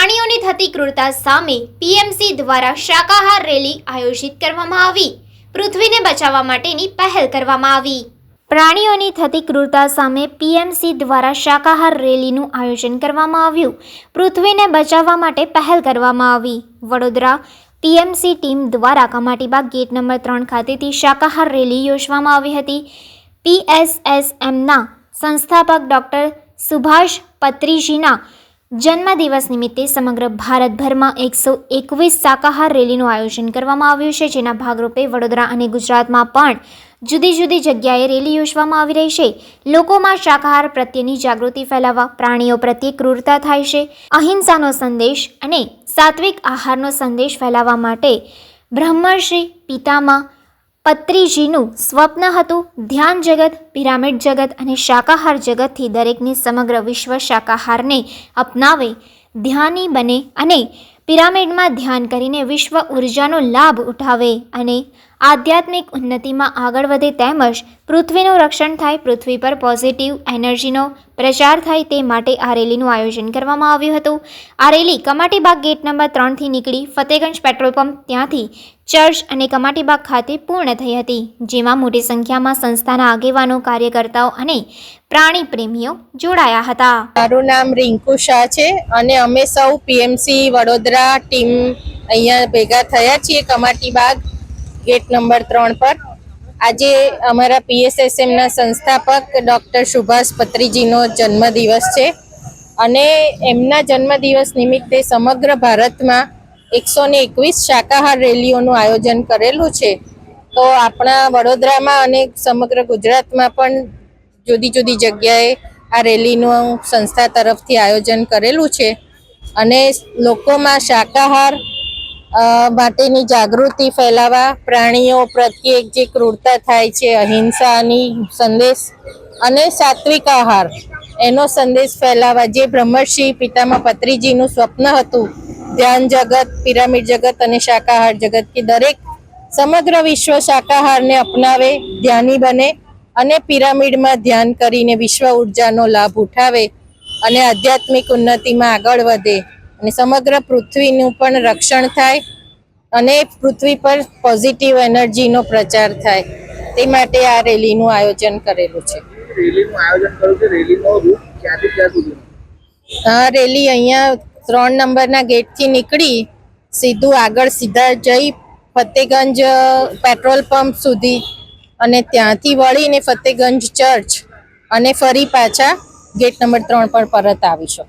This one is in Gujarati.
પ્રાણીઓની થતી ક્રૂરતા સામે પીએમસી દ્વારા શાકાહાર રેલી આયોજિત કરવામાં આવી. પૃથ્વીને બચાવવા માટેની પહેલ કરવામાં આવી. પ્રાણીઓની થતી ક્રૂરતા સામે પીએમસી દ્વારા શાકાહાર રેલીનું આયોજન કરવામાં આવ્યું. પૃથ્વીને બચાવવા માટે પહેલ કરવામાં આવી. વડોદરા પીએમસી ટીમ દ્વારા કમાટીબાગ ગેટ નંબર ત્રણ ખાતેથી શાકાહાર રેલી યોજવામાં આવી હતી. પીએસએસએમના સંસ્થાપક ડૉક્ટર સુભાષ પત્રીજીના જન્મદિવસ નિમિત્તે સમગ્ર ભારતભરમાં એકસો એકવીસ શાકાહાર રેલીનું આયોજન કરવામાં આવ્યું છે, જેના ભાગરૂપે વડોદરા અને ગુજરાતમાં પણ જુદી જુદી જગ્યાએ રેલી યોજવામાં આવી રહી છે. લોકોમાં શાકાહાર પ્રત્યેની જાગૃતિ ફેલાવવા, પ્રાણીઓ પ્રત્યે ક્રૂરતા થાય છે, અહિંસાનો સંદેશ અને સાત્વિક આહારનો સંદેશ ફેલાવવા માટે બ્રહ્મર્ષિ પિતામાં પત્રીજીનું સ્વપ્ન હતું ધ્યાન જગત, પિરામિડ જગત અને શાકાહાર જગતથી દરેકની સમગ્ર વિશ્વ શાકાહારને અપનાવે, ધ્યાની બને અને પિરામિડમાં ધ્યાન કરીને વિશ્વ ઉર્જાનો લાભ ઉઠાવે અને આધ્યાત્મિક ઉન્નતિમાં આગળ વધે તેમજ પૃથ્વીનું રક્ષણ થાય, પૃથ્વી પર પોઝિટિવ એનર્જીનો પ્રચાર થાય તે માટે આ રેલીનું આયોજન કરવામાં આવ્યું હતું. આ રેલી કમાટીબાગ ગેટ નંબર ત્રણથી નીકળી ફતેગંજ પેટ્રોલ પંપ ત્યાંથી ચર્ચ અને કમાટીબાગ ખાતે પૂર્ણ થઈ હતી, જેમાં મોટી સંખ્યામાં સંસ્થાના આગેવાનો, કાર્યકર્તાઓ અને પ્રાણી પ્રેમીઓ જોડાયા હતા. મારું નામ રિંકુ શાહ છે અને અમે સૌ પીએમસી વડોદરા ટીમ અહીંયા ભેગા થયા છીએ કમાટી બાગ ગેટ નંબર ત્રણ પર. આજે અમારા પીએસએસએમના સંસ્થાપક ડૉક્ટર સુભાષ પત્રીજીનો જન્મદિવસ છે. અને એમના જન્મદિવસ નિમિત્તે સમગ્ર ભારતમાં એકસો ને એકવીસ શાકાહાર રેલીઓનું આયોજન કરેલું છે. તો આપણા વડોદરામાં અને સમગ્ર ગુજરાતમાં પણ જુદી જુદી જગ્યાએ આ રેલીનું સંસ્થા તરફથી આયોજન કરેલું છે. અને લોકોમાં શાકાહાર માટેની જાગૃતિ ફેલાવવા પ્રાણીઓ પ્રત્યે જે ક્રૂરતા થાય છે, અહિંસાની સંદેશ અને સાત્વિક આહાર, એનો સંદેશ ફેલાવવા જે બ્રહ્મર્ષિ પિતામાં પત્રીજીનું સ્વપ્ન હતું, ધ્યાન જગત, પિરામિડ જગત અને શાકાહાર જગત કે દરેક સમગ્ર વિશ્વ શાકાહારને અપનાવે, ધ્યાની બને અને પિરામિડમાં ધ્યાન કરીને વિશ્વ ઉર્જાનો લાભ ઉઠાવે અને આધ્યાત્મિક ઉન્નતિમાં આગળ વધે. અને સમગ્ર પૃથ્વીનું પણ રક્ષણ થાય અને પૃથ્વી પર પોઝિટિવ એનર્જીનો પ્રચાર થાય. તે માટે આ રેલીનું આયોજન કરેલું છે. રેલીનું આયોજન કર્યું છે. રેલીનો રૂટ ક્યાંથી ક્યાં સુધીનો આ રેલી અહીંયા ત્રણ નંબરના ગેટથી નીકળી સીધું આગળ સીધા જઈ ફતેગંજ પેટ્રોલ પંપ સુધી અને ત્યાંથી વળીને ફતેગંજ ચર્ચ અને ફરી પાછા ગેટ નંબર ત્રણ પર પરત આવીશું